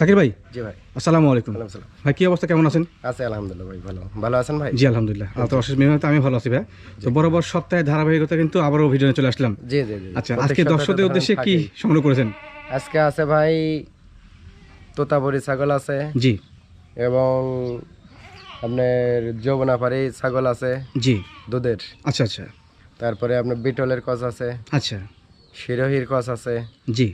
জাকির ভাই? জি ভাই। আসসালামু আলাইকুম। ভাই কি অবস্থা? কেমন আছেন? আছে আলহামদুলিল্লাহ ভাই ভালো। ভালো আছেন ভাই? জি আলহামদুলিল্লাহ। আল্লাহ তো অশেষ মেহনত আমি ভালো আছি ভাই। তো বরাবর সপ্তাহে ধারাবাহিকতা কিন্তু আবারও ভিডিও নিয়ে চলে আসলাম। জি জি আচ্ছা আজকে দর্শকদের উদ্দেশ্যে কি সংগ্রহ করেছেন? আজকে আছে ভাই তোতাপুরি ছাগল আছে। জি। এবং আপনার যৌবনাপাড়ি ছাগল আছে। জি। দুধের। আচ্ছা আচ্ছা। তারপরে আপনার বিটলের কস আছে। আচ্ছা। শিরোহির কস আছে। জি।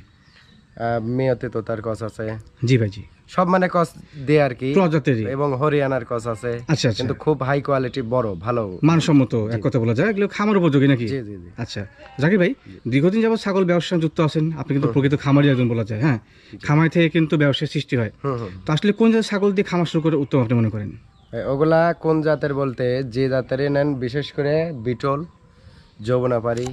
মেয়তে তোতার কস আছে। জি ভাই জি। সব মানে কস দিয়ে আর কি। প্রজাতির এবং হরিয়ানার কস আছে। আচ্ছা আচ্ছা। কিন্তু খুব হাই কোয়ালিটি বড় ভালো। মানসম্মত এক কথা বলা যায়। এগুলো খামার উপযোগী নাকি? জি জি আচ্ছা। জাকির ভাই দীর্ঘদিন যাবত ছাগল ব্যবসায় যুক্ত আছেন। আপনি কিন্তু প্রকৃত খামারি একজন বলা যায় হ্যাঁ? খামার থেকে কিন্তু ব্যবসার সৃষ্টি হয়। তো আসলে কোন জাতের ছাগল দিয়ে খামার শুরু করে উত্তম আপনি মনে করেন? ওগুলা কোন জাতের বলতে যে জাতের নেন বিশেষ করে বিটল যৌবনাপাড়ি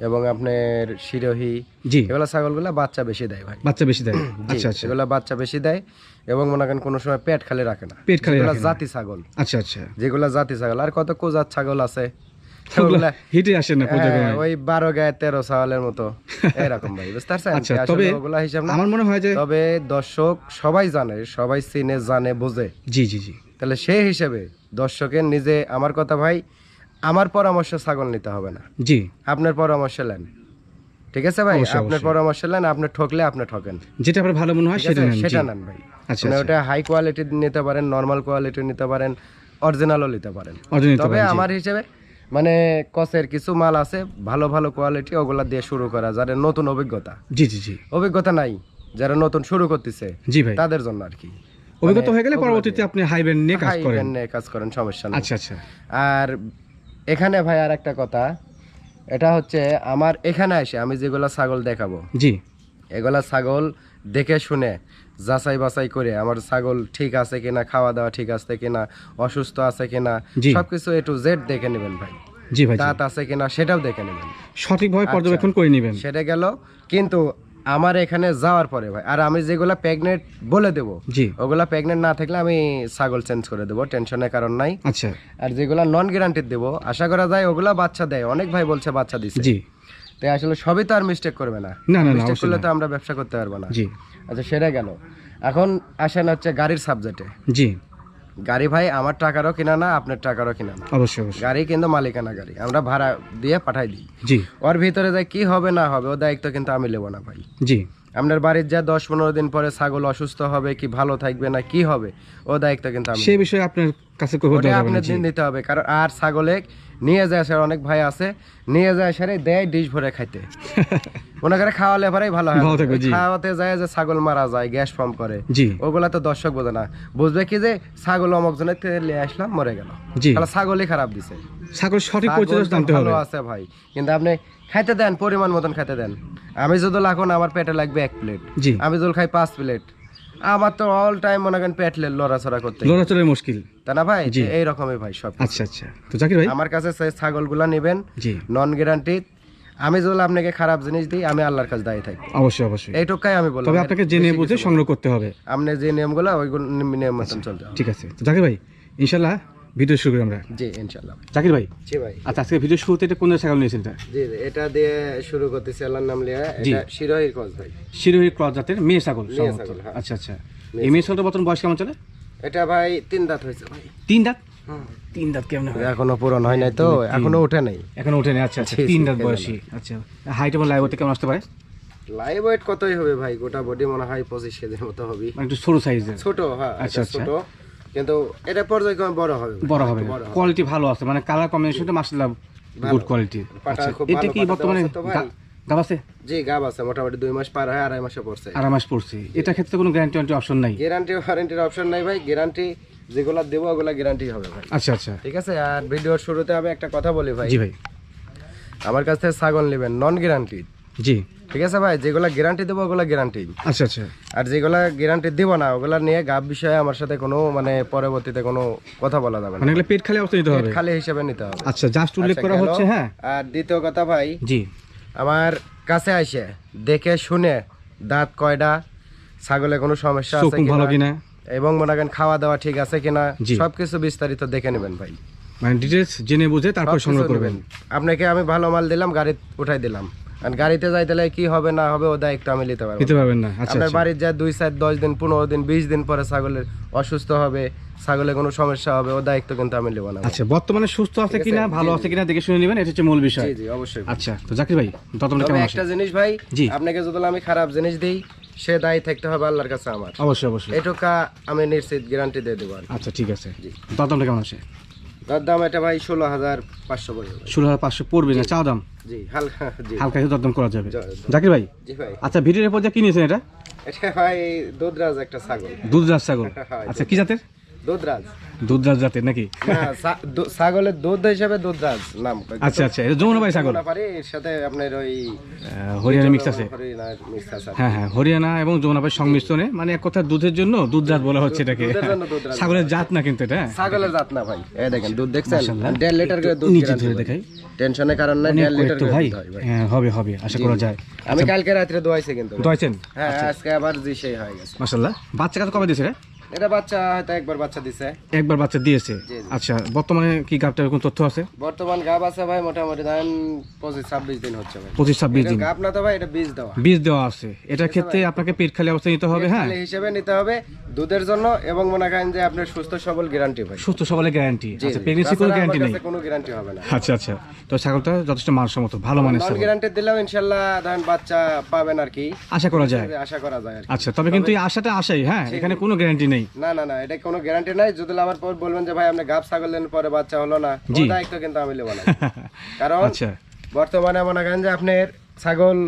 এবং আপনার শিরোহি জি। এগুলা ছাগলগুলা বাচ্চা বেশি দেয় ভাই। বাচ্চা বেশি দেয়। আচ্ছা আচ্ছা। এগুলা বাচ্চা বেশি দেয় এবং মনে করেন কোনো সময় পেট খালি রাখে না। পেট খালি রাখে জাতি ছাগল। আচ্ছা আচ্ছা। যেগুলা জাতি ছাগল। আর কত কোজাত ছাগল আছে? ওগুলা ওগুলা হিটে আসে না ওই বারো গায়ে তেরো ছাগলের মতো। এরকম ভাই বুঝতে পারছেন? তবে ওগুলা হিসাব না। আমার মনে হয় যে তবে দর্শক সবাই জানে সবাই চিনে জানে বোঝে। জি জি জি। তাহলে সেই হিসেবে দর্শকের নিজে আমার কথা ভাই আমার পরামর্শ ছাগল নিতে হবে না। জি। আপনার পরামর্শ নেন। ঠিক আছে ভাই? আপনার পরামর্শ নেন আপনি ঠকলে আপনি ঠকেন। যেটা আপনার ভালো মনে হয় সেটা। সেটা নেন ভাই। আচ্ছা মানে আচ্ছা। ওটা হাই কোয়ালিটি নিতে পারেন নর্মাল কোয়ালিটি নিতে পারেন অরিজিনালও নিতে পারেন। তবে আমার হিসেবে মানে কসের কিছু মাল আছে ভালো ভালো কোয়ালিটি ওগুলা দিয়ে শুরু করা যাদের নতুন অভিজ্ঞতা। জি জি জি। অভিজ্ঞতা নাই যারা নতুন শুরু করতেছে জি ভাই। তাদের জন্য আর কি। অভিজ্ঞতা হয়ে গেলে পরবর্তীতে আপনি হাই ব্যান্ড নিয়ে কাজ করেন। নিয়ে কাজ করেন সমস্যা নেই। আচ্ছা আচ্ছা। আর এখানে ভাই আর একটা কথা। এটা হচ্ছে আমার এখানে এসে আমি যেগুলা ছাগল দেখাবো। জি। এগুলা ছাগল দেখে শুনে যাচাই বাছাই করে আমার ছাগল ঠিক আছে কিনা খাওয়া দাওয়া ঠিক আছে কিনা অসুস্থ আছে কিনা সবকিছু এ টু জেড দেখে নেবেন ভাই। জি ভাই দাঁত আছে কিনা সেটাও দেখে নেবেন। সঠিকভাবে পর্যবেক্ষণ করে নেবেন। সেটা গেল কিন্তু আমার এখানে যাওয়ার পরে ভাই আর আমি যেগুলা প্রেগনেন্ট বলে দেবো জি। ওগুলা প্রেগনেন্ট না থাকলে আমি ছাগল চেঞ্জ করে দেবো টেনশনের কারণ নাই। আচ্ছা। আর যেগুলা নন গ্যারান্টিড দেবো আশা করা যায় ওগুলা বাচ্চা দেয় অনেক ভাই বলছে বাচ্চা দিছে। জি। তাই আসলে সবই তো আর মিস্টেক করবে না। না, না, না, মিস্টেক করলে তো আমরা ব্যবসা করতে পারব না। জি। আচ্ছা সেটা গেল। এখন আসেন হচ্ছে গাড়ির সাবজেক্টে জি। গাড়ি ভাই আমার টাকারও কিনা না আপনার টাকারও কিনা না। অবশ্যই অবশ্যই। গাড়ি কিন্তু মালিকানা গাড়ি আমরা ভাড়া দিয়ে পাঠাই দিই। জি। ওর ভিতরে যায় কি হবে না হবে ও দায়িত্ব কিন্তু আমি নেব না ভাই। জি। আপনার বাড়ির যা দশ পনেরো দিন পরে ছাগল অসুস্থ হবে কি ভালো থাকবে না কি হবে? ও দায়িত্ব কিন্তু আমি। সেই বিষয়ে আপনার কাছে আপনার দিন দিতে হবে কারণ আর ছাগলে নিয়ে যায় স্যার অনেক ভাই আছে নিয়ে যায় স্যার দেয় ডিশ ভরে খাইতে। করে খাওয়ালে পরেই ভালো হয়। খাওয়াতে যায় যে ছাগল মারা যায় গ্যাস ফর্ম করে। ওগুলা তো দর্শক বোঝে না। বুঝবে কি যে ছাগল অমক জনের নিয়ে আসলাম মরে গেল। তাহলে ছাগলই খারাপ দিছে। ছাগল সঠিক পরিচর্যা জানতে হবে। ভালো আছে ভাই। কিন্তু আপনি খাইতে দেন পরিমাণ মতন খাইতে দেন। আমি যদি এখন আমার পেটে লাগবে এক প্লেট জি। আমি যদি খাই পাঁচ প্লেট আমার তো অল টাইম মনে করেন পেট লড়াচড়া করতে লড়াচড়াই মুশকিল। তা না ভাই। এই রকমই ভাই সব আচ্ছা আচ্ছা। তো জাকির ভাই? আমার কাছে সেই ছাগলগুলা নেবেন জি। নন গ্যারান্টি আমি যদি আপনাকে খারাপ জিনিস দিই আমি আল্লাহর কাছে দায়ী থাকি। অবশ্যই অবশ্যই। এইটুকাই আমি বললাম। তবে আপনাকে জেনে বেশি বুঝে সংগ্রহ করতে হবে। আপনি যে নিয়মগুলো ওইগুলো নিয়ম মতন চলতে হবে। ঠিক আছে। তো জাকির ভাই ইনশাল্লাহ ভিডিও শুরু করি আমরা। জি ইনশাল্লাহ জাকির ভাই? জি ভাই। আচ্ছা আজকে ভিডিও শুরুতে এটা কোন ছাগল নিয়েছেন এটা? জি এটা দিয়ে শুরু করতেছি আল্লাহর নাম লিয়া। এটা শিরোহির কস ভাই। শিরোহী ক্রস জাতের মেয়ে ছাগল হ্যাঁ। আচ্ছা আচ্ছা। এই মেয়ে ছাগলটা বর্তমান বয়স কেমন চলে? এটা ভাই তিন দাঁত হয়েছে ভাই। তিন দাঁত? তিন দাঁত কেমন হয়? এখনও পূরণ হয় নাই তো এখনও ওঠে নাই। এখন উঠে নেই আচ্ছা আচ্ছা। তিন দাঁত বয়সী। আচ্ছা হাইট এবং লাইভ কেমন আসতে পারে? লাইভ ওয়েট কতই হবে ভাই? গোটা বডি মনে হয় পঁচিশ কেজির মতো হবে। মানে একটু সরু সাইজের ছোট হ্যাঁ আচ্ছা, আচ্ছা। ছোট। কিন্তু এটা পর্যায়ক্রমে বড় হবে। বড় হবে। কোয়ালিটি ভালো আছে মানে কালার কম্বিনেশনটা মাসাল্লাহ গুড কোয়ালিটির পাটা আচ্ছা এটা কি বর্তমানে গাব আছে? জি গাব আছে মোটামুটি দুই মাস পার হয় আড়াই মাসে পড়ছে। আড়াই মাস পড়ছে। এটা ক্ষেত্রে কোনো গ্যারান্টি ওয়ারেন্টি অপশন নাই? গ্যারান্টি ওয়ারেন্টির অপশন নাই ভাই। গ্যারান্টি যেগুলা দেবো ওগুলা গ্যারান্টি হবে ভাই। আচ্ছা আচ্ছা। ঠিক আছে? আর ভিডিওর শুরুতে আমি একটা কথা বলি ভাই। জি ভাই। আমার কাছ থেকে ছাগল নেবেন নন গ্যারান্টি জি। ঠিক আছে ভাই যেগুলা গ্যারান্টি দেবো ওগুলা গ্যারান্টি আচ্ছা আচ্ছা। আর যেগুলা গ্যারান্টি দিব না ওগুলা নিয়ে গাব বিষয়ে আমার সাথে কোনো মানে পরবর্তীতে কোনো কথা বলা যাবে না। মানে পেট খালি অবস্থা নিতে হবে? খালি হিসেবে নিতে হবে। আচ্ছা জাস্ট উল্লেখ আচ্ছা, করা হচ্ছে হ্যাঁ। আর দ্বিতীয় কথা ভাই জি। আমার কাছে আসে দেখে শুনে দাঁত কয়টা ছাগলে কোনো সমস্যা আছে ভালো কিনা কিনা? এবং মনে করেন খাওয়া দাওয়া ঠিক আছে কিনা সবকিছু বিস্তারিত দেখে নেবেন ভাই। মানে ডিটেলস জেনে বুঝে তারপর সংগ্রহ করবেন। আপনাকে আমি ভালো মাল দিলাম গাড়ি উঠাই দিলাম। আর গাড়িতে যাইতে লাগে কি হবে না হবে ও দায়িত্ব আমি নিতে পারব। নিতে পারবেন না। আচ্ছা আপনার আচ্ছা। বাড়ির যা দুই সাইড দশ দিন পনেরো দিন বিশ দিন পরে ছাগলের অসুস্থ হবে ছাগলের কোনো সমস্যা হবে ও দায়িত্ব কিন্তু আমি নেব না। আচ্ছা বর্তমানে সুস্থ আছে কিনা ভালো আছে কিনা দেখে শুনে নেবেন এটা হচ্ছে মূল বিষয়। জি জি অবশ্যই। আচ্ছা তো জাকির ভাই কেমন একটা জিনিস ভাই আপনাকে যদি আমি খারাপ জিনিস দিই সে দায়ী থাকতে হবে আল্লাহর কাছে আমার। অবশ্যই অবশ্যই। এটুকা আমি নিশ্চিত গ্যারান্টি দিয়ে দেবো আচ্ছা ঠিক আছে। জি। কেমন আছে? তার দাম এটা ভাই ষোলো হাজার পাঁচশো পড়বে ষোলো হাজার পাঁচশো পড়বে না? চাও দাম? জি হালকা জি। হালকা দরদাম করা যাবে। জাকির ভাই? জি ভাই। আচ্ছা ভিডিওর পর যা কি নিয়েছেন এটা? এটা ভাই দুধরাজ একটা ছাগল। দুধরাজ ছাগল। হ্যাঁ, আচ্ছা কি জাতের? দুধরাজ। দুধরাজ জাতের নাকি? না ছাগলের দুধ হিসেবে দুধরাজ নাম। আচ্ছা আচ্ছা এটা যমুনা ভাই ছাগল? এর সাথে আপনার ওই হরিয়ানা মিক্স আছে। হ্যাঁ হ্যাঁ হরিয়ানা এবং যমুনা ভাই সংমিশ্রণে মানে এক কথা দুধের জন্য দুধরাজ বলা হচ্ছে এটাকে। ছাগলের জাত না কিন্তু এটা হ্যাঁ? ছাগলের জাত না ভাই। এই দেখেন দুধ দেখছেন? মাশাআল্লাহ। দেড় লিটার করে দুধ নিচে ধরে দেখাই। টেনশনের কারণ অনেক দেড় লিটার করে ভাই হয় হবে হবে আশা করা যায়। আমি কালকে রাত্রে দোয়াইছি কিন্তু। দোয়াইছেন? হ্যাঁ আজকে আবার জি সেই হয়ে গেছে। মাসাল্লাহ বাচ্চা কাছে কবে দিয়েছে রে? এটা বাচ্চা হয়তো একবার বাচ্চা দিছে। একবার বাচ্চা দিয়েছে। আচ্ছা বর্তমানে কি তথ্য আছে? বর্তমান গাব আছে ভাই মোটামুটি ধরেন পঁচিশ ছাব্বিশ দিন হচ্ছে ভাই। পঁচিশ ছাব্বিশ দিন। গাব না তো ভাই এটা বীজ দেওয়া। বীজ দেওয়া আছে। এটার ক্ষেত্রে আপনাকে পেট খালি অবস্থা নিতে হবে হ্যাঁ? হিসেবে নিতে হবে দুধের জন্য এবং মনে করেন যে আপনার সুস্থ সবল গ্যারান্টি ভাই। সুস্থ সবলের গ্যারান্টি আচ্ছা প্রেগনেন্সি কোনো গ্যারান্টি নেই? কোনো গ্যারান্টি হবে না। আচ্ছা আচ্ছা। তো ছাগলটা যথেষ্ট মানসম্মত ভালো মানের ছাগল। গ্যারান্টি দিলেও ইনশাল্লাহ ধরেন বাচ্চা পাবেন আর কি। আশা করা যায়। আশা করা যায় আচ্ছা তবে কিন্তু এই আশাটা আশাই হ্যাঁ? এখানে কোনো গ্যারান্টি নেই। না না না এটা কোনো গ্যারান্টি নাই। যদি আমার পর বলবেন যে ভাই আপনি গাব ছাগল দেন পরে বাচ্চা হলো না। দায়িত্ব কিন্তু আমি নেব না। কারণ আচ্ছা। বর্তমানে মনে করেন যে আপনার ছাগল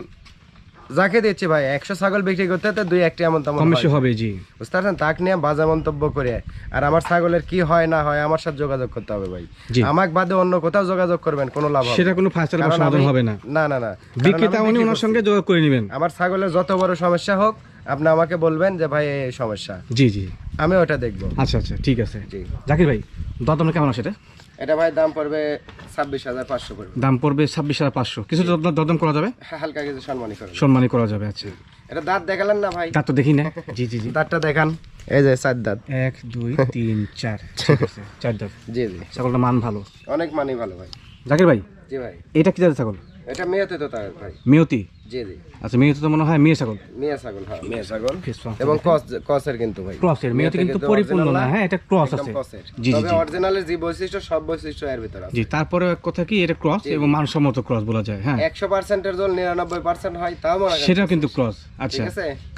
যাকে দিচ্ছি ভাই একশো ছাগল বিক্রি করতে তো দুই একটি এমন তেমন হবে জি। বুঝতে পারছেন? তাকে নিয়ে বাজে মন্তব্য করে। আর আমার ছাগলের কি হয় না হয় আমার সাথে যোগাযোগ করতে হবে ভাই। আমাকে বাদে অন্য কোথাও যোগাযোগ করবেন কোনো লাভ হবে সেটা কোনো ফাইসাল সমাধান হবে না। না না না। বিক্রেতা উনি ওনার সঙ্গে যোগাযোগ করে নেবেন। আমার ছাগলের যত বড় সমস্যা হোক আপনি আমাকে বলবেন যে ভাই এই সমস্যা। জি জি। আমি ওটা দেখব। আচ্ছা আচ্ছা ঠিক আছে। জি। জাকির ভাই দরদামটা কেমন আছে এটা? এটা ভাই দাম পড়বে ছাব্বিশ হাজার পাঁচশো পড়বে। দাম পড়বে ছাব্বিশ হাজার পাঁচশো। কিছু দরদাম- করা যাবে? হ্যাঁ হালকা কিছু সম্মানী করে সম্মানই করা যাবে আচ্ছা। এটা দাঁত দেখালেন না ভাই? তার তো দেখি না। জি জি জি। দাঁতটা দেখান। এই যে চার দাঁত। এক দুই তিন চার। ঠিক আছে চার দাঁত। জি জি। ছাগলটা মান ভালো? অনেক মানি ভালো ভাই। জাকির ভাই জি ভাই। এটা কি জাতের ছাগল? এটা মেয়েতে তো তার ভাই। মেয়তি? জি জি। আচ্ছা মেয়তি তো মনে হয় মেয়ে ছাগল? মেয়ে ছাগল হ্যাঁ মেয়ে ছাগল। এবং ক্রস ক্রসের কিন্তু ভাই। ক্রসের মেয়তি কিন্তু পরিপূর্ণ না হ্যাঁ এটা ক্রস আছে। জি জি তবে অরিজিনালের যে বৈশিষ্ট্য সব বৈশিষ্ট্য এর ভিতরে আছে। জি তারপরে এক কথা কি এটা ক্রস এবং মানসম্মত ক্রস বলা যায় হ্যাঁ। একশো পার্সেন্টের জল নিরানব্বই পার্সেন্ট হয় তাও মনে করেন কিন্তু ক্রস আচ্ছা।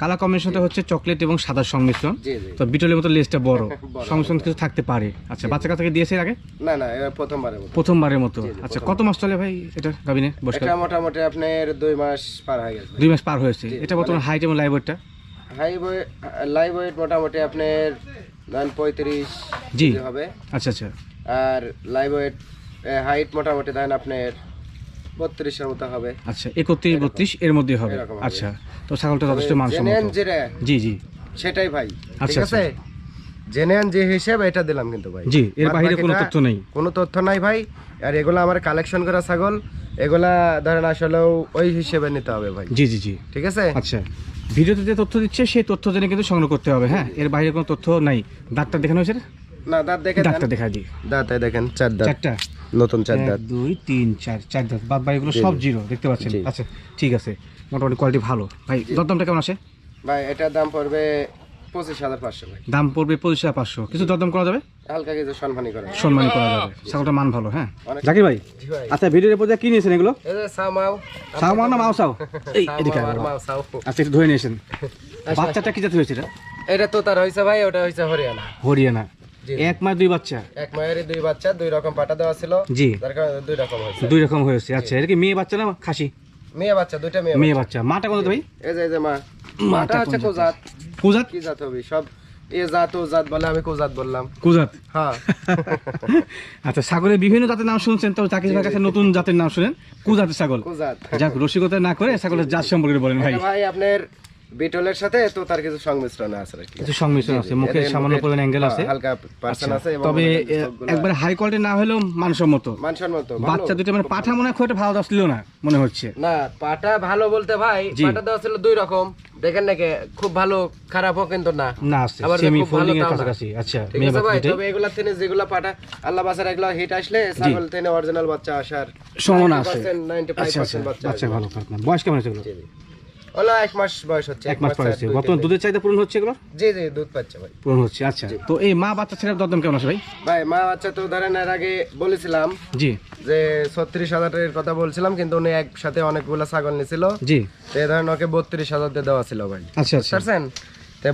কালা কম্বিনেশনটা হচ্ছে চকলেট এবং সাদা সংমিশ্রণ। তো বিটলের মতো লেজটা বড়। বড়। সংমিশ্রণ কিছু থাকতে পারে। আচ্ছা বাচ্চা কাছাকে দিয়েছে আগে? না না প্রথমবারের মতো। প্রথমবারের মতো। আচ্ছা কত মাস চলে ভাই এটা গাবিনে বসে এটা মোটামুটি আপনার দুই মাস পার হয়ে গেছে। দুই মাস পার হয়েছে। এটা বর্তমানে হাইট এবং লাইভ ওয়েটটা লাইভ ওয়েট মোটামুটি আপনার ধরেন পঁয়ত্রিশ জি। হবে। আচ্ছা আচ্ছা। আর লাইভ ওয়েট হাইট মোটামুটি ধরেন আপনার বত্রিশের মতো হবে। আচ্ছা একত্রিশ বত্রিশ এর মধ্যে হবে। আচ্ছা তো ছাগলটা যথেষ্ট মানসম্মত। জি জি। সেটাই ভাই আচ্ছা, ঠিক আছে? জেনেন যে হিসেবে এটা দিলাম কিন্তু ভাই। জি এর বাইরে কোনো তথ্য নেই। কোনো তথ্য নাই ভাই। আর এগুলো আমার কালেকশন করা ছাগল। এগুলা ধরেন আসলেও ওই হিসেবে নিতে হবে ভাই। জি জি জি। ঠিক আছে? আচ্ছা। ভিডিওতে যে তথ্য দিচ্ছে সেই তথ্য জেনে কিন্তু সংগ্রহ করতে হবে হ্যাঁ? এর বাইরে কোনো তথ্য নাই। ডাক্তার দেখানো হয়েছে? না দাঁত দেখে দেন ডাক্তার দেখা দিই। দাঁত দেখেন চার দাঁত। চারটা? নতুন চার দাঁত। দুই তিন চার চার দাঁত। বাদ বাকিগুলো সব জিরো দেখতে পাচ্ছেন? আচ্ছা ঠিক আছে। মোটামুটি কোয়ালিটি ভালো। ভাই দরদামটা কেমন আসে ভাই এটার দাম পড়বে পঁচিশ হাজার পাঁচশো ভাই। দাম পড়বে পঁচিশ হাজার পাঁচশো। কিছু দরদাম করা যাবে? হালকা কিছু সম্মানী করে সম্মানী করা যাবে। ছাগলটা মান ভালো হ্যাঁ? জাকির ভাই আচ্ছা ভিডিওর উপর কি নিয়েছেন এগুলো? এই সামাও। না মাও এই এদিকে সামাও আর আয় বাবা। মাও সাও আচ্ছা একটু ধরে নিয়েছেন। বাচ্চাটা কি জাতি হয়েছে এটা? এটা তো তার হয়েছে ভাই ওটা হয়েছে হরিয়ানা। হরিয়ানা। এক মাস দুই বাচ্চা? এক মায়েরই দুই বাচ্চা দুই রকম পাটা দেওয়া ছিল। জি। দুই রকম হয়েছে। দুই রকম হয়েছে আচ্ছা। এটা কি মেয়ে বাচ্চা না খাসি? মেয়ে বাচ্চা দুইটা মেয়ে মেয়ে বাচ্চা। মাটা কত ভাই? এই যে এই যে মা। মাটা হচ্ছে কোজাত। কুজাত? কি জাত হবে? সব এ জাত ও জাত বলে আমি কোজাত বললাম। কুজাত? হ্যাঁ। আচ্ছা ছাগলের বিভিন্ন জাতের নাম শুনছেন তো চাকরি ভাইয়ের কাছে নতুন জাতের নাম শুনেন। কুজাতের ছাগল কোজাত। যাক রসিকতা না করে ছাগলের জাত সম্পর্কে বলেন ভাই। ভাই আপনার বিটলের সাথে তো তার কিছু সংমিশ্রণ আছে কিছু সংমিশ্রণ আছে মুখে সামান্য পরিমাণ অ্যাঙ্গেল আছে। হালকা পার্সেন্ট আছে এবং তবে একবারে হাই কোয়ালিটি না হলেও মানসম্মত। মানসম্মত বাচ্চা দুটো মানে পাঠা মনে খুব ভালো ছিল না মনে হচ্ছে। না পাটা ভালো বলতে ভাই পাটা দেওয়া ছিল দুই রকম। দেখেন নাকি খুব ভালো খারাপও কিন্তু না। না আছে আবার সেমি ফোল্ডিং এর কাছাকাছি আচ্ছা মেয়ে আছে ভাই তবে এগুলা থেকে যেগুলা পাটা আল্লাহ বাসার এগুলা হিট আসলে ছাগল থেকে অরিজিনাল বাচ্চা আসার সম্ভাবনা আছে। 90% আচ্ছা আচ্ছা 95% বাচ্চা বাচ্চা ভালো বয়স কেমন আছে এগুলো। হলো এক মাস বয়স হচ্ছে এক মাস পর হচ্ছে। বর্তমান দুধের চাহিদা পূরণ হচ্ছে এগুলো জি জি দুধ পাচ্ছে ভাই। পূরণ হচ্ছে আচ্ছা। তো এই মা বাচ্চা ছেড়ে দরদাম কেমন আছে ভাই? ভাই মা বাচ্চা তো ধরেন এর আগে বলেছিলাম জি। যে ছত্রিশ হাজারের কথা বলছিলাম কিন্তু উনি একসাথে অনেকগুলো ছাগল নিছিল। জি। তো ধরেন ওকে বত্রিশ হাজার দিয়ে দেওয়া ছিল ভাই। আচ্ছা আচ্ছা।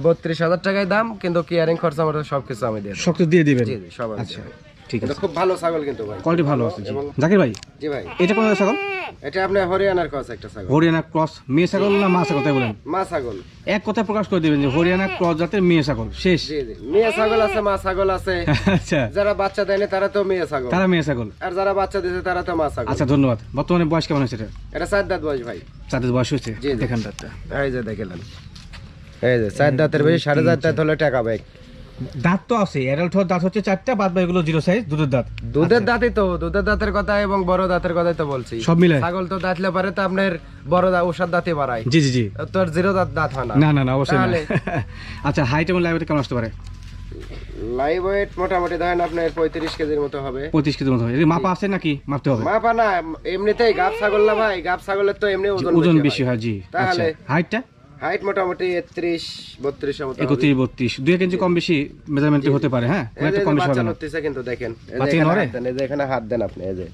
বত্রিশ হাজার টাকায় দাম কিন্তু কিয়ারিং খরচ আমার সবকিছু আমি দিয়ে। দিয়ে দিবেন? আচ্ছা। ঠিক আছে। খুব ভালো ছাগল কিন্তু ভাই। কোয়ালিটি ভালো আছে জি। জাকির ভাই জি ভাই। এটা কোন ছাগল? এটা আপনার হরিয়ানার কস একটা ছাগল। হরিয়ানা ক্রস মেয়ে ছাগল না মা ছাগল তাই বলেন? মা ছাগল। এক কথা প্রকাশ করে দিবেন যে হরিয়ানা ক্রস জাতের মেয়ে ছাগল শেষ। জি জি। মেয়ে ছাগল আছে মা ছাগল আছে। আচ্ছা। যারা বাচ্চা দেয়নি তারা তো মেয়ে ছাগল। তারা মেয়ে ছাগল। আর যারা বাচ্চা দিয়েছে তারা তো মা ছাগল। আচ্ছা ধন্যবাদ। বর্তমানে বয়স কেমন হয়েছে এটা? এটা চার দাঁত বয়স ভাই। চাঁদের বয়স হয়েছে? জি। দাঁতটা। এই যে দেখলেন। এই যে চার দাঁতের বেশি সাড়ে চার দাঁত হলে টাকা ব্যাগ দাঁত তো আছে অ্যাডাল্ট হওয়ার দাঁত হচ্ছে চারটা বাদ বাকি গুলো জিরো সাইজ দুধের দাঁত। দুধের দাঁতই তো দুধের দাঁতের কথা এবং বড় দাঁতের কথাই তো বলছি। সব মিলে। ছাগল তো দাঁতলে পারে তো আপনার বড় দাঁত ওষার দাঁতই বাড়ায়। জি জি জি। তোর জিরো দাঁত দাঁত হয় না। না না না অবশ্যই না। আচ্ছা হাইট এবং লাইভেট কেমন আসতে পারে? লাইভ ওয়েট মোটামুটি ধরেন আপনার পঁয়ত্রিশ কেজির মতো হবে। পঁয়ত্রিশ কেজির মতো হবে। এর মাপা আছে নাকি? মাপতে হবে। মাপা না এমনিতেই গাব ছাগল না ভাই গাব ছাগলের তো এমনি ওজন ওজন বেশি হয়। জি। আচ্ছা তাহলে? হাইটটা হাইট মোটামুটি একত্রিশ বত্রিশের মতো হবে। একত্রিশ বত্রিশ। দুই এক ইঞ্চি কম বেশি মেজারমেন্ট হতে পারে হ্যাঁ? একটা কম বেশি হবে না? নড়তেছে কিন্তু দেখেন। এই যে এখানে হাত দেন, আপনি এই যে।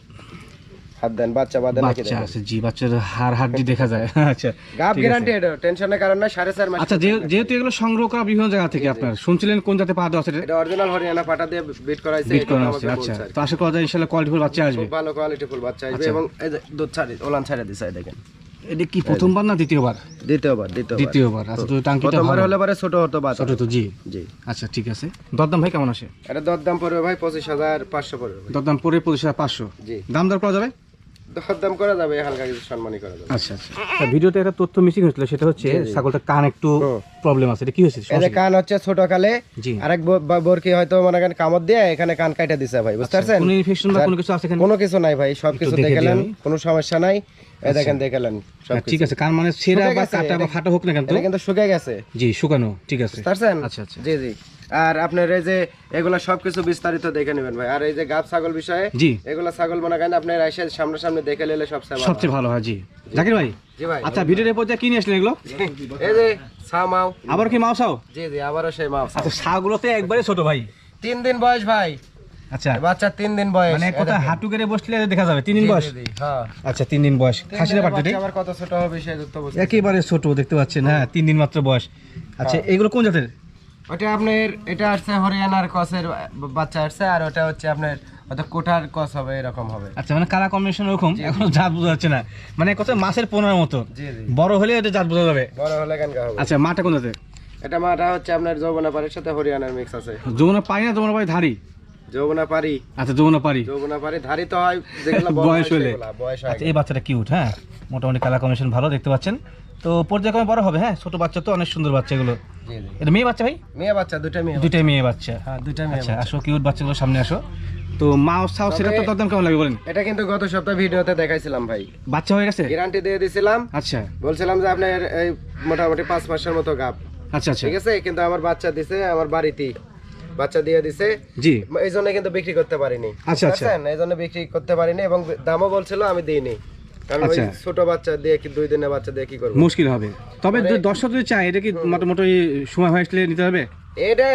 হাত দেন বাচ্চা বাঁধেন নাকি বাচ্চা দেখেন। আছে জি বাচ্চার হাড় দেখা যায়। আচ্ছা গাব ঠিক গ্যারান্টি এটা টেনশনের কারণ না সাড়ে চার মাস আচ্ছা যেহেতু এগুলো সংগ্রহ করা বিভিন্ন জায়গা থেকে আপনার শুনছিলেন কোন জাতে পা দেওয়া আছে? এটা অরিজিনাল হরিয়ানা পাটা দিয়ে বিট বিট করা আমাকে আচ্ছা। তো আশা করা যায় কোয়ালিটিফুল বাচ্চা আসবে। ভালো কোয়ালিটি ফুল বাচ্চা আসবে। এবং এই যে দুধ ছাড়ি ওলান ছাড়ে দিছে দেখেন। এটা কি প্রথমবার না দ্বিতীয়বার? দ্বিতীয়বার দ্বিতীয়বার। আচ্ছা তো টাঙ্কিটা প্রথমবার হলে পরে ছোট হতো বা ছোট তো জি। জি। আচ্ছা ঠিক আছে। দরদাম ভাই কেমন আসে? এটা দরদাম পড়বে ভাই পঁচিশ হাজার পাঁচশো পড়বে ভাই। দরদাম পরে পঁচিশ হাজার পাঁচশো। জি। দাম দর করা যাবে? দরদাম করা যাবে হালকা কিছু সম্মানই করা যাবে। আচ্ছা আচ্ছা। ভিডিওতে একটা তথ্য মিসিং হয়েছিল সেটা হচ্ছে ছাগলটা কান একটু। প্রবলেম আছে এটা কি হয়েছে? এই যে কান হচ্ছে ছোট কালে আরেক বরকি হয়তো মনে করেন কামড় দিয়ে এখানে কান কাটা দিছে ভাই বুঝতে পারছেন? কোনো ইনফেকশন বা কোনো কিছু আছে কোনো কিছু নাই ভাই দিই দেখালেন কোনো সমস্যা নাই। এই দেখেন দেখালেন সব হ্যাঁ, ঠিক আছে কান মানে ছেঁড়া বা কাটা বা ফাটা হোক না কেন এটা কিন্তু শুকে গেছে। জি শুকানো ঠিক আছে। বুঝতে পারছেন? আচ্ছা আচ্ছা। জি জি। আর আপনার এই যে এগুলা সবকিছু বিস্তারিত দেখে নেবেন ভাই। আর এই যে গাব ছাগল বিষয়ে জি। এগুলা ছাগল মনে করেন আপনার এসে সামনে দেখে নিলে সবচেয়ে ভালো সবচেয়ে ভালো হয় জি। জাকির ভাই? জি ভাই। আচ্ছা ভিডিওর এরপর যা কি নিয়ে আসলেন এগুলো? এই যে আবার কি জি জি আবারও সেই মাও আচ্ছা ছাগুলোতে একবারে ছোট ভাই। তিন দিন বয়স ভাই। আচ্ছা। বাচ্চা তিন দিন বয়স। মানে হাঁটু কেড়ে বসলে দেখা যাবে। তিন দিন বয়স? হ্যাঁ। আচ্ছা তিন দিন বয়স। খাসিরা পাঠতে আবার কত ছোট হবে তো একেবারে ছোট দেখতে পাচ্ছেন হ্যাঁ তিন দিন মাত্র বয়স। আচ্ছা এগুলো কোন জাতের? ওটা আপনার এটা আসছে হরিয়ানার কসের বাচ্চা আসছে আর ওটা হচ্ছে আপনার ওটা কোঠার কস হবে এরকম হবে। আচ্ছা মানে কালার কম্বিনেশন ওরকম এখনও জাত বোঝা যাচ্ছে না। মানে কত মাছের পোনার মতো। বড় হলে এটা জাত বোঝা যাবে। বড় হলে কেন হবে। আচ্ছা মাটা কোন জাতের? এটা মাটা হচ্ছে আপনার যৌবনা পাড়ির সাথে হরিয়ানার মিক্স আছে। যমুনা পাই না যমুনা পাই ধারি যৌবনা পাড়ি। আচ্ছা যমুনা পারি যৌবনা পাড়ি ধারি তো হয় যেগুলো বয়স হলে। বয়স আচ্ছা এই বাচ্চাটা কিউট হ্যাঁ? মোটামুটি কালার কম্বিনেশন ভালো দেখতে পাচ্ছেন। তো পর্যায়ক্রমে বড় হবে হ্যাঁ? ছোট বাচ্চা তো অনেক সুন্দর বাচ্চা এগুলো জি জি। এটা মেয়ে বাচ্চা ভাই? মেয়ে বাচ্চা দুটা মেয়ে দুইটাই মেয়ে বাচ্চা। হ্যাঁ দুটা মেয়ে আচ্ছা আসো কিউট বাচ্চাগুলো সামনে আসো। তো মাও সাও সেটা তো দরদাম কেমন লাগে বলেন? এটা কিন্তু গত সপ্তাহ ভিডিওতে দেখাইছিলাম ভাই। বাচ্চা হয়ে গেছে? গ্যারান্টি দিয়ে দিছিলাম। আচ্ছা। বলছিলাম যে আপনার এই মোটামুটি পাঁচ মাসের মতো গাপ আচ্ছা আচ্ছা। ঠিক আছে? কিন্তু আমার বাচ্চা দিছে আমার বাড়িতেই বাচ্চা দিয়ে দিছে। জি। এই জন্য কিন্তু বিক্রি করতে পারিনি। আচ্ছা, আচ্ছা। এই জন্য বিক্রি করতে পারিনি এবং দামও বলছিল আমি দিইনি। কারণ ওই আচ্ছা। ছোট বাচ্চা দিয়ে কি দুই দিনের বাচ্চা দিয়ে কি করব? মুশকিল হবে। তবে যদি দর্শক যদি চায় এটা কি মোটামুটি সময় হয়ে আসলে নিতে হবে? এটা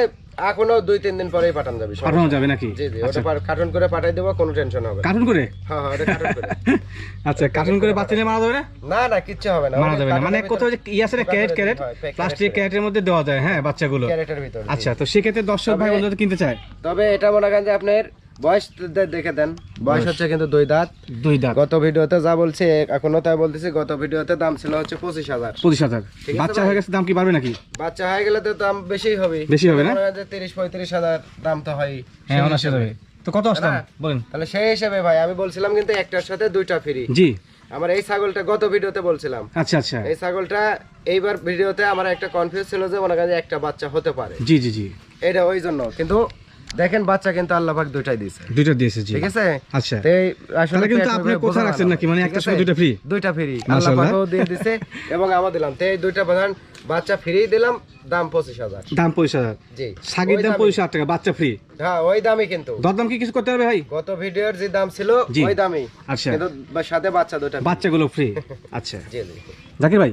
এখনও দুই তিন দিন পরেই পাঠানো যাবে পাঠানো যাবে নাকি? জি জি ওটা কার্টুন করে পাঠাই দেবো কোনো টেনশন হবে কার্টুন করে? হ্যাঁ হ্যাঁ ওটা কার্টুন করে। আচ্ছা কার্টুন করে বাচ্চা নিয়ে মারা যাবে না? না না কিচ্ছু হবে না। মারা যাবে না। মানে কোথাও যে ই আছে না ক্যারেট ক্যারেট প্লাস্টিক ক্যারেটের মধ্যে দেওয়া যায় হ্যাঁ বাচ্চাগুলো। ক্যারেটের ভিতর আচ্ছা তো সেক্ষেত্রে দর্শক ভাই বন্ধুরা কিনতে চায়? তবে এটা মনে করেন যে আপনার বয়স দে- দেখে দেন। বয়স হচ্ছে কিন্তু দুই দাঁত। দুই দাঁত। গত ভিডিওতে যা বলছে এখনও তাই বলতেছি গত ভিডিওতে দাম ছিল হচ্ছে পঁচিশ হাজার। পঁচিশ হাজার। বাচ্চা হয়ে গেছে দাম কি বাড়বে নাকি? বাচ্চা হয়ে গেলে তো দাম বেশি হবে। বেশি হবে না? হয় যে তিরিশ পঁয়ত্রিশ হাজার দাম তো হয়। হ্যাঁ অনাসে যাবে তো কত আসলাম? বলেন। তাহলে সেই হিসেবে ভাই আমি বলছিলাম কিন্তু একটার সাথে দুইটা ফ্রি জি। আমার এই ছাগলটা গত ভিডিওতে বলছিলাম। আচ্ছা আচ্ছা। এই ছাগলটা এইবার ভিডিওতে আমার একটা কনফিউজ ছিল যে করেন যে একটা বাচ্চা হতে পারে। জি জি জি। এটা ওই জন্য। কিন্তু দেখেন বাচ্চা কিন্তু আল্লাহ পাক দুইটাই দিয়েছে। দুইটা দিয়েছে জি। ঠিক আছে? আচ্ছা। তাই আসলে কিন্তু আপনি কোথায় রাখছেন নাকি? মানে একটা? সময় দুইটা ফ্রি দুইটা ফ্রি আল্লাহ। পাকও দিয়ে দিয়েছে এবং আমার দিলাম তো এই দুইটা প্রধান বাচ্চা ফ্রি দিলাম দাম পঁচিশ হাজার। দাম পয়সা জি। সাগির দাম। পয়সা আট টাকা বাচ্চা ফ্রি? হ্যাঁ ওই দামই কিন্তু। দরদাম কি কিছু করতে হবে ভাই? গত ভিডিওর যে দাম ছিল জি। ওই দামই। আচ্ছা। কিন্তু সাথে বাচ্চা বাচ্চাগুলো ফ্রি। আচ্ছা। জি জি। জাকির ভাই?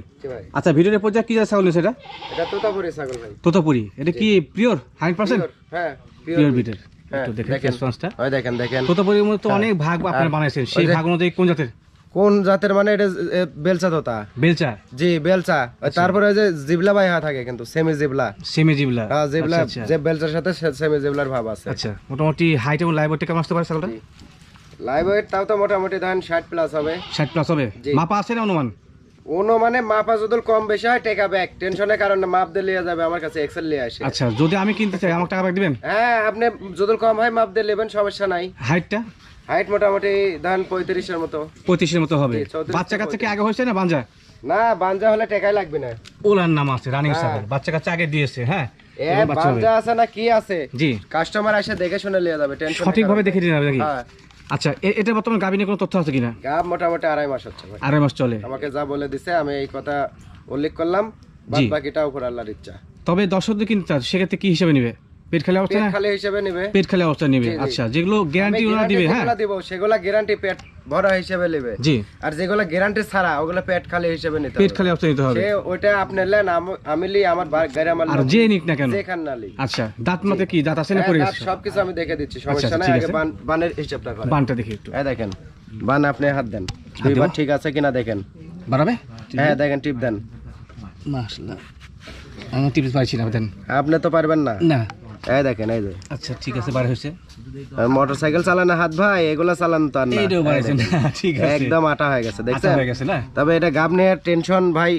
আচ্ছা ভিডিওর পর্যায়ে কি যা ছাগল নিয়েছে এটা? তোতাপুরি ছাগল ভাই। তোতাপুরি। এটা কি পিওর? Hundred percent? হ্যাঁ পিওর বিটের হ্যাঁ, দেখেন দেখেন। রেসপন্সটা ওই দেখেন দেখেন। তোতাপুরির মধ্যে তো অনেক ভাগ আপনারা বানাইছেন। সেই ভাগ অনুযায়ী কোন জাতের? কোন জাতের মানে এটা বেলচা তোতা? বেলচা। জি বেলচা। আচ্ছা। তারপরে ওই যে জিবলা বাইহা থাকে কিন্তু সেমি জিবলা। সেমি জিবলা। হ্যাঁ জিবলা আচ্ছা, যে বেলচার সাথে সেমি জিবলার ভাব আছে। আচ্ছা মোটামুটি হাইট এবং লাইভ কেমন আসতে পারে ছাগলটা লাইভ তাও তো মোটামুটি ধরেন ষাট প্লাস হবে। ষাট প্লাস হবে। মাপা আছে না অনুমান? অন্য মানে মাপা যদি কম বেশি হয় টেকা ব্যাক টেনশনের কারণে মাপ দিয়ে লিয়ে যাবে আমার কাছে এক্সেল নিয়ে আসে। আচ্ছা যদি আমি কিনতে চাই আমাকে টাকা ব্যাক দিবেন? হ্যাঁ আপনি যদি কম হয় মাপ দিয়ে নেবেন সমস্যা নাই। হাইটটা হাইট মোটামুটি ধান পঁয়ত্রিশের মতো। পঁয়ত্রিশের মতো হবে। বাচ্চা কাচ্চা কি আগে হয়েছে না বাঞ্জা? না বাঞ্জা হলে টেকাই লাগবে না। ওলার নাম আছে রানিং হ্যাঁ। বাচ্চা কাচ্চা আগে দিয়েছে হ্যাঁ? বাঞ্জা আছে না কি আছে? জি। কাস্টমার এসে দেখে শুনে লিয়ে যাবে টেনশন সঠিকভাবে দেখে দিন নাকি? হ্যাঁ। আচ্ছা এটা বর্তমানে গাবিনে কোনো তথ্য আছে কিনা? গাব মোটামুটি আড়াই মাস হচ্ছে আড়াই মাস চলে। আমাকে যা বলে দিছে আমি এই কথা উল্লেখ করলাম। বাকিটা উপর আল্লাহর ইচ্ছা। তবে দর্শকদের কিনতে সেক্ষেত্রে কি হিসেবে নিবে? পেট খালি অবস্থা পেট খালি হিসেবে নিবে। পেট খালি অবস্থা নিবে। জি, জি। আচ্ছা যেগুলো গ্যারান্টি আমি দিবে হ্যাঁ? যেগুলা দিব গ্যারান্টি পেট ভরা হিসেবে নেবে। জি। আর যেগুলা গ্যারান্টি ছাড়া ওগুলা পেট খালি হিসেবে নিতে পেট খালি অবস্থা নিতে হবে। সে ওইটা আপনি নেন আমি লি আমার গাড়ি আমার আর যে নিক না কেন? যেখান না লি। আচ্ছা দাঁত মাতে কি? দাঁত আছে না হ্যাঁ, পড়ে দাঁত সবকিছু আমি দেখে দিচ্ছি আচ্ছা, সমস্যা নাই ঠিক আগে আছে। বান- বানের হিসাবটা করেন। বানটা দেখি একটু। এই দেখেন বান আপনি হাত দেন। দুইবার ঠিক আছে কিনা দেখেন। বাড়াবে হ্যাঁ দেখেন টিপ দেন। মাশাআল্লাহ আমি টিপস পাইছি না দেন। আপনি তো পারবেন না। না। এই দেখেন এই যে। আচ্ছা ঠিক আছে বার হয়েছে। মোটর সাইকেল চালানো হাত ভাই এগুলা চালান তো আর না। ঠিক আছে। একদম আটা হয়ে গেছে দেখছেন? হয়ে গেছে না? তবে এটা গাব নিয়ে টেনশন ভাই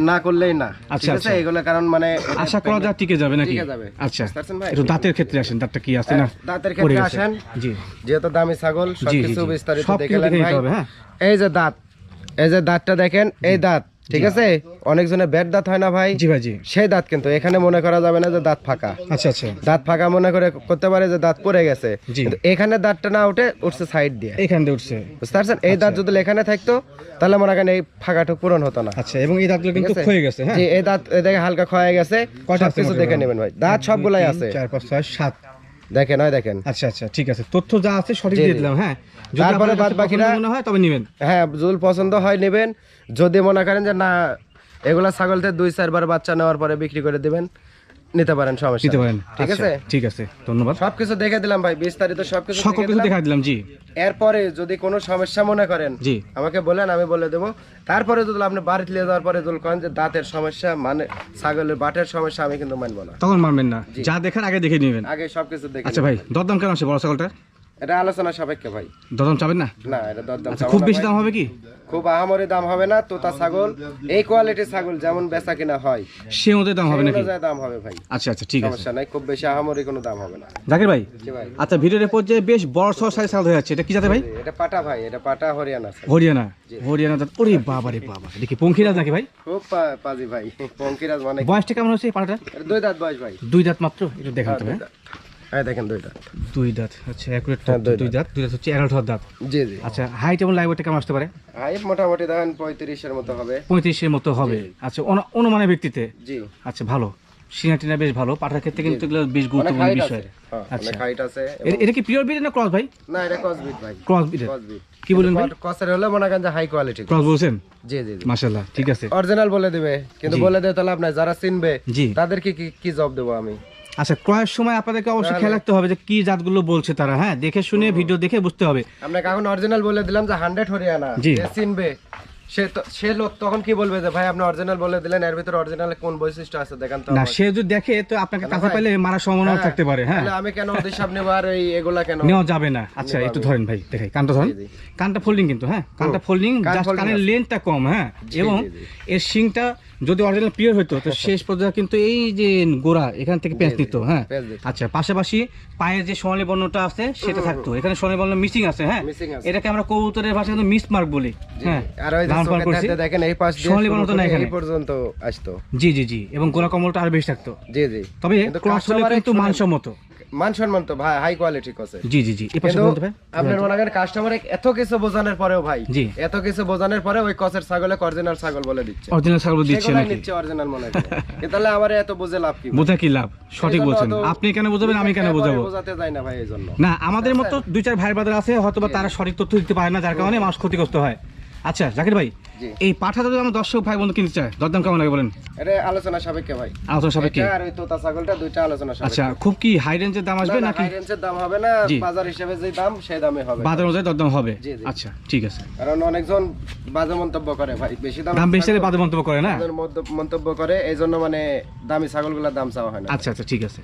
না করলেই না। আচ্ছা, আচ্ছা। এগুলো কারণ মানে আশা করা যায় টিকে যাবে নাকি? আচ্ছা ভাই? একটু দাঁতের ক্ষেত্রে আসেন দাঁতটা কি আছে না? দাঁতের ক্ষেত্রে আসেন। জি। যেহেতু দামি ছাগল সবকিছু বিস্তারিত দেখে নেন ভাই। হ্যাঁ। এই যে দাঁত এই যে দাঁতটা দেখেন এই দাঁত। ঠিক আছে? অনেকজনের বেড দাঁত হয় না ভাই। জি ভাই জি। সেই দাঁত কিন্তু এখানে মনে করা যাবে না যে দাঁত ফাঁকা। আচ্ছা আচ্ছা। দাঁত ফাঁকা মনে করে করতে পারে যে দাঁত পড়ে গেছে। কিন্তু এখানে দাঁতটা না উঠে উঠছে সাইড দিয়ে। এখান দিয়ে উঠছে। বুঝতে পারছেন? এই দাঁত যদি এখানে থাকতো তাহলে মনে করেন এই ফাঁকাটুক পূরণ হতো না। আচ্ছা এবং এই দাঁতগুলো কিন্তু ক্ষয়ে গেছে হ্যাঁ? এই দাঁত দেখে হালকা ক্ষয়ে গেছে সবকিছু দেখে নেবেন ভাই। দাঁত সবগুলাই আছে। চার পাঁচ ছয় সাত। দেখেন হয় দেখেন। আচ্ছা আচ্ছা ঠিক আছে। তথ্য যা আছে সঠিক দিয়ে দিলাম হ্যাঁ? তারপরে বাদ বাকিরা- মনে হয় তবে নেবেন। হ্যাঁ জুল পছন্দ হয় নেবেন। যদি মনে করেন যে না এগুলা ছাগলতে দুই চারবার বাচ্চা নেওয়ার পরে বিক্রি করে দিবেন নিতে পারেন সমস্যা নিতে পারেন। ঠিক আচ্ছা, আছে? ঠিক আছে ধন্যবাদ। সবকিছু দেখে দিলাম ভাই বিস্তারিত সবকিছু সকল কিছু দেখা দিলাম জি। এরপরে যদি কোনো সমস্যা মনে করেন জি। আমাকে বলেন আমি বলে দেবো। তারপরে যদি আপনি বাড়িতে নিয়ে যাওয়ার পরে যদি করেন যে দাঁতের সমস্যা মানে ছাগলের বাটের সমস্যা আমি কিন্তু মানব না। তখন মানবেন না। যা দেখেন আগে দেখে নেবেন। আগে সবকিছু দেখে আচ্ছা ভাই দরদাম কেন আছে বড় ছাগলটা এটা আলোচনা সাপেক্ষে ভাই। দরদাম চাবেন না? না এটা দরদাম আচ্ছা খুব বেশি দাম হবে কি? খুব আহামরি দাম হবে না তোতা ছাগল। এই কোয়ালিটির ছাগল যেমন বেচা কিনা হয় সে মধ্যে দাম হবে নাকি? দাম হবে ভাই। আচ্ছা আচ্ছা ঠিক আছে। সমস্যা নাই খুব বেশি আহামরি কোনো দাম হবে না। জাকির ভাই? আচ্ছা ভিডিওর পর্যায়ে বেশ বড় সড় সাইজ ছাগল হয়ে যাচ্ছে এটা কি জাতে ভাই? এটা পাটা ভাই এটা পাটা হরিয়ানা হরিয়ানা। হরিয়ানা ওরে বাবা রে বাবা দেখি পঙ্খিরাজ নাকি ভাই? খুব পাজি ভাই পঙ্কিরাজ মানে বয়সটা কেমন হচ্ছে পাটাটা দুই দাঁত বয়স ভাই। দুই দাঁত মাত্র? একটু দেখান তো হ্যাঁ দেখেন দুই দাঁত। দুই দাঁত আচ্ছা অ্যাকুরেট হ্যাঁ, দুই দাঁত। দুই দাঁত হচ্ছে দাঁত। জি জি। আচ্ছা হাইট এবং লাইভ কেমন আসতে পারে? হাইট মোটামুটি দেখেন পঁয়ত্রিশের মতো হবে। পঁয়ত্রিশের মতো হবে। আচ্ছা অনু- অনুমানের ভিত্তিতে? জি। আচ্ছা ভালো। সিনা টিনা বেশ ভালো। পাঠার ক্ষেত্রে কিন্তু এগুলো বেশ গুরুত্বপূর্ণ বিষয়। হ্যাঁ, আচ্ছা। হাইট আছে এটা কি পিওর বিটের না ক্রস ভাই না এটা কসবিট ভাই। ক্রস কসবিট কি বলেন ভাই? কসের হলে মনে করেন যে হাই কোয়ালিটি ক্রস বলছেন? জি জি মাশাল্লাহ ঠিক আছে। অরিজিনাল বলে দিবে। কিন্তু বলে দেয় তাহলে আপনার যারা চিনবে তাদেরকে কি কি জব দেবো আমি? আচ্ছা ক্রয়ের সময় আপনাদেরকে অবশ্যই খেয়াল রাখতে হবে যে কি জাতগুলো বলছে তারা হ্যাঁ দেখে শুনে ভিডিও দেখে বুঝতে হবে। আপনাকে এখন অরিজিনাল বলে দিলাম যে হান্ড্রেড হরিয়ানা চিনবে সে সে লোক তখন কি বলবে যে ভাই আপনি অরিজিনাল বলে দিলেন এর ভিতরে অরিজিনাল কোন বৈশিষ্ট্য আছে? দেখান তো না সে যদি দেখে তো আপনাকে কাছে পেলে মারা সম্ভাবনা হ্যাঁ, থাকতে পারে হ্যাঁ। তাহলে আমি কেন ওদের সামনে আর এই এগুলা কেন? নেওয়া যাবে না। আচ্ছা একটু ধরেন ভাই দেখাই কানটা ধরেন। কানটা ফোল্ডিং কিন্তু হ্যাঁ কানটা ফোল্ডিং জাস্ট কানের লেন্থটা কম হ্যাঁ এবং। এর শিংটা যদি অরিজিনাল পিওর হতো তো শেষ পর্যন্ত কিন্তু এই যে গোড়া এখান থেকে পেঁচ নিত জি, হ্যাঁ? আচ্ছা পাশাপাশি পায়ের যে সোনালী বর্ণটা আছে সেটা থাকতো। এখানে সোনালী বর্ণ মিসিং আছে হ্যাঁ? এটাকে আমরা কবুতরের ভাষায় কিন্তু মিস মার্ক বলি হ্যাঁ? আর ওই। দাঁতে দেখেন এই পাশ সোনালী শুরু বর্ণ তো নাই এখানে। পর্যন্ত আসতো। জি জি জি। এবং গোলা কমলটা আরও বেশি থাকতো। জি জি। তবে ক্রস হলে কিন্তু মানসম্মত। মান সম্মান তো ভাই হাই কোয়ালিটি কসে জি জি জি। আপনার মনে করেন কাস্টমার এত কিছু বোঝানোর পরেও ভাই জি। এত কিছু বোঝানোর পরে ওই কসের ছাগলে অরিজিনাল ছাগল বলে দিচ্ছে। অরিজিনাল ছাগল দিচ্ছে নাকি? নিচ্ছে অরিজিনাল মনে করে তাহলে আমার এত বুঝে লাভ কি? বোঝা কি লাভ? সঠিক বলছেন। আপনি কেন বোঝাবেন আমি কেন বোঝাবো? বোঝাতে যাই না ভাই এই জন্য না আমাদের মতো দুই চার ভাই বাজার আছে হয়তো তারা সঠিক তথ্য দিতে পারে না যার কারণে মানুষ ক্ষতিগ্রস্ত হয়। আচ্ছা জাকির ভাই। এই পাঠা যদি আমার দর্শক ভাই বন্ধু কিনতে চায়। দরদাম কেমন লাগে বলেন? এটা আলোচনা সাপেক্ষে ভাই। আলোচনা সাপেক্ষে? আর ওই তোতা ছাগলটা দুইটা আলোচনা আচ্ছা খুব কি হাই রেঞ্জের দাম আসবে নাকি? range এর দাম হবে না বাজার হিসেবে যে দাম সেই দামে হবে। বাজার অনুযায়ী দরদাম হবে। আচ্ছা ঠিক আছে। কারণ অনেকজন বাজে মন্তব্য করে ভাই বেশি দাম দাম বেশি বাদে মন্তব্য করে না? মন্তব্য করে এই জন্য মানে দামি ছাগলগুলোর দাম চাওয়া হয় না। আচ্ছা আচ্ছা ঠিক আছে।